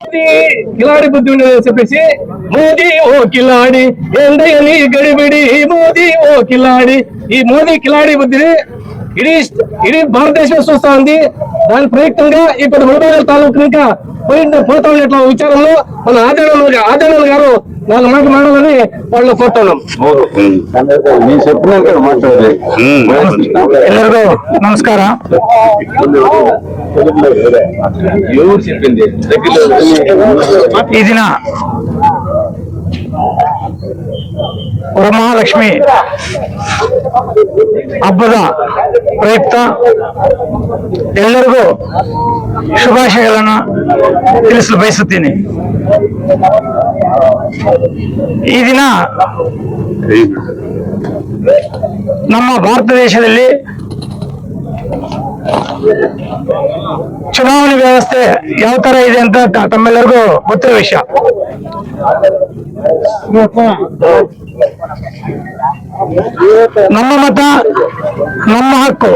கிலாடி புத்தி பேசி மோதி ஓ கிலாடி எந்த நீ கடிபிடி மோதி ஓ கிலாடி ಈ ಮೋದಿ ಕಿಲಾಡಿ ಬಂದಿರಿ ఇడీ ఇడీ భారతదేశం చూస్తా ఉంది దాని ప్రయుక్తంగా ఇప్పుడు మునబాగల్ తాలూకు ఇంకా పోయిన పోతా ఉన్న విచారంలో మన ఆదరణ ఆదరణ గారు నాలుగు మాటలు మాడాలని వాళ్ళు కోరుతున్నాం ನೀವು చెప్పినాక మాట్లాడలేదు ಎಲ್ಲರಿಗೂ ನಮಸ್ಕಾರ ఎవరు చెప్పింది ಈ ದಿನ ವರಮಹಾಲಕ್ಷ್ಮಿ ಹಬ್ಬದ ಪ್ರಯುಕ್ತ ಎಲ್ಲರಿಗೂ ಶುಭಾಶಯಗಳನ್ನು ತಿಳಿಸಲು ಬಯಸುತ್ತೀನಿ. ಈ ದಿನ ನಮ್ಮ ಭಾರತ ದೇಶದಲ್ಲಿ ಚುನಾವಣೆ ವ್ಯವಸ್ಥೆ ಯಾವ ತರ ಇದೆ ಅಂತ ತಮ್ಮೆಲ್ಲರಿಗೂ ಗೊತ್ತಿರೋ ವಿಷಯ. ನಮ್ಮ ಮತ, ನಮ್ಮ ಹಕ್ಕು,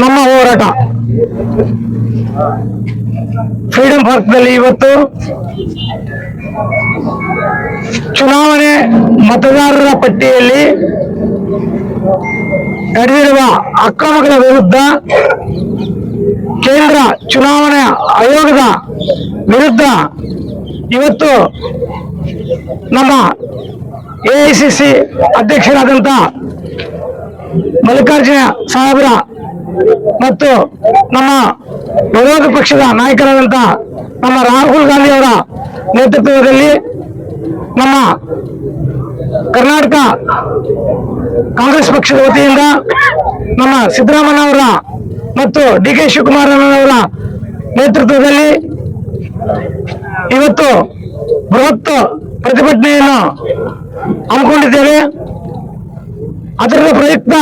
ನಮ್ಮ ಹೋರಾಟ. ಫ್ರೀಡಂ ಪಾರ್ಕ್ನಲ್ಲಿ ಇವತ್ತು ಚುನಾವಣೆ ಮತದಾರರ ಪಟ್ಟಿಯಲ್ಲಿ ನಡೆದಿರುವ ಅಕ್ರಮಗಳ ವಿರುದ್ಧ ಕೇಂದ್ರ ಚುನಾವಣಾ ಆಯೋಗದ ವಿರುದ್ಧ ಇವತ್ತು ನಮ್ಮ ಎಐಸಿಸಿ ಅಧ್ಯಕ್ಷರಾದಂತ ಮಲ್ಲಿಕಾರ್ಜುನ ಸಾಹೇಬರ ಮತ್ತು ನಮ್ಮ ವಿರೋಧ ಪಕ್ಷದ ನಾಯಕರಾದಂತ ನಮ್ಮ ರಾಹುಲ್ ಗಾಂಧಿ ಅವರ ನೇತೃತ್ವದಲ್ಲಿ ನಮ್ಮ ಕರ್ನಾಟಕ ಕಾಂಗ್ರೆಸ್ ಪಕ್ಷದ ವತಿಯಿಂದ ನಮ್ಮ ಸಿದ್ದರಾಮಯ್ಯ ಅವರ ಮತ್ತು ಡಿ ಕೆ ಶಿವಕುಮಾರ್ ಅವರ ನೇತೃತ್ವದಲ್ಲಿ ಇವತ್ತು ಬೃಹತ್ ಪ್ರತಿಭಟನೆಯನ್ನು ಹಮ್ಮಿಕೊಂಡಿದ್ದೇವೆ. ಅದರ ಪ್ರಯುಕ್ತ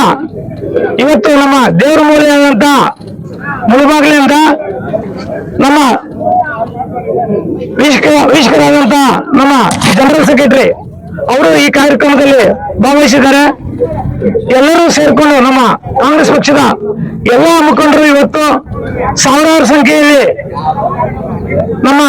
ಇವತ್ತು ನಮ್ಮ ದೇವರ ಮೂಲೆಯಾದಂತ ಮುಳುಬಾಗಿಲಿಂದ ನಮ್ಮ ವೀಕ್ಷಕ ವೀಕ್ಷಕರಾದಂತ ನಮ್ಮ ಜನರಲ್ ಸೆಕ್ರೆಟರಿ ಅವರು ಈ ಕಾರ್ಯಕ್ರಮದಲ್ಲಿ ಭಾಗವಹಿಸಿದ್ದಾರೆ. ಎಲ್ಲರೂ ಸೇರ್ಕೊಂಡು ನಮ್ಮ ಕಾಂಗ್ರೆಸ್ ಪಕ್ಷದ ಎಲ್ಲ ಮುಖಂಡರು ಇವತ್ತು ಸಾವಿರಾರು ಸಂಖ್ಯೆಯಲ್ಲಿ ನಮ್ಮ